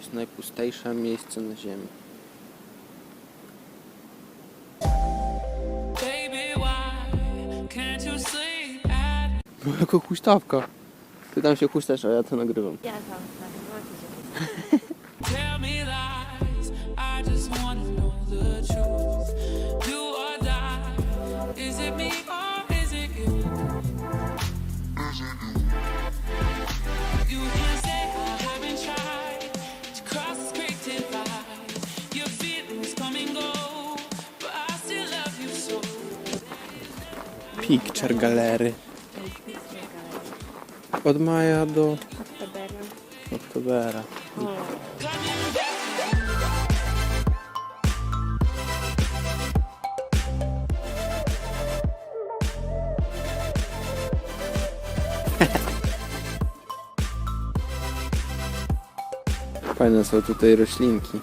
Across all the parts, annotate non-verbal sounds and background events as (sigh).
jest najpustejsze miejsce na ziemi. Baby, why can't you sleep at No jako huśtawka. Ty tam się huśtasz, a ja to nagrywam. Ja tam nagrywacie się. Tell me lies. Picture galerii. Od maja do oktobera. (laughs) Fajne są tutaj roślinki.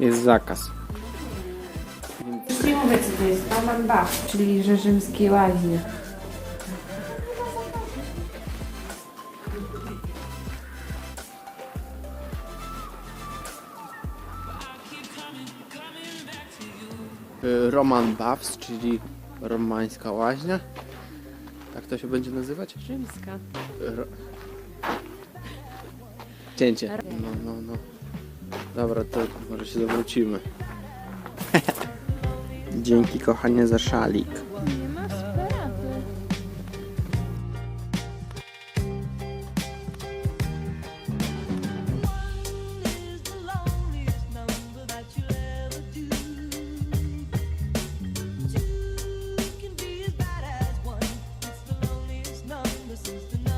Jest zakaz. Mówię co to jest. Roman Bach, czyli że rzymskie łaźnie. Y, Roman Baths, czyli romańska łaźnia. Tak to się będzie nazywać? Rzymska. Ro... Cięcie. No, no, no. Dobra, to może się zawrócimy. (laughs) Dzięki kochanie za szalik. Is the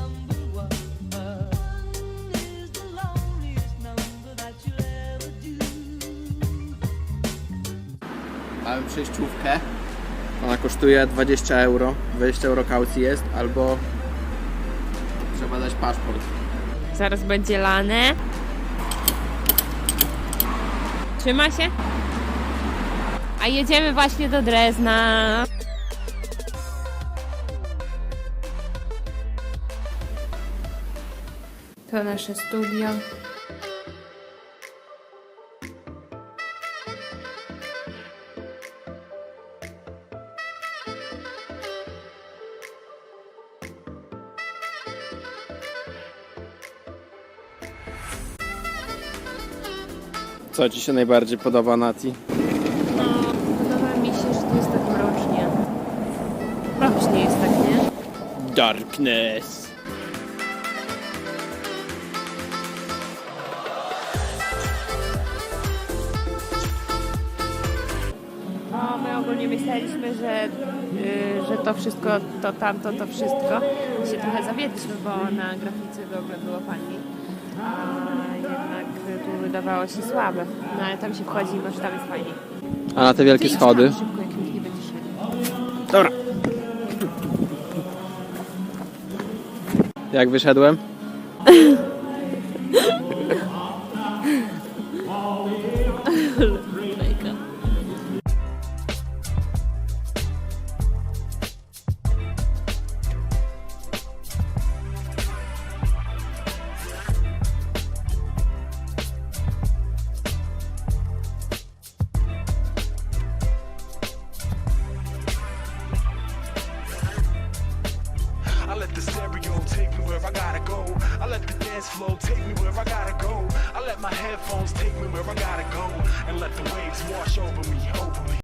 Mamy przejściówkę. Ona kosztuje 20 euro. 20 euro kaucji jest, albo trzeba dać paszport. Zaraz będzie lane. Trzyma się? A jedziemy właśnie do Drezna. To nasze studio. Co Ci się najbardziej podoba, Nati? No, podoba mi się, że tu jest tak mrocznie. Mrocznie jest tak, nie? Darkness. No, my ogólnie myśleliśmy, że, y, że to wszystko, to tamto, to wszystko. I się trochę zawiedliśmy, bo na grafice w ogóle było fajniej. A wydawało się słabe. No ale tam się wchodzi i masz tam jest fajniej. A na te wielkie Idź schody? Tam szybko, jak nikt nie będzie szedł. Dobra. Jak wyszedłem? (laughs) dance floor take me where I gotta go. I let my headphones take me where I gotta go. And let the waves wash over me, over me.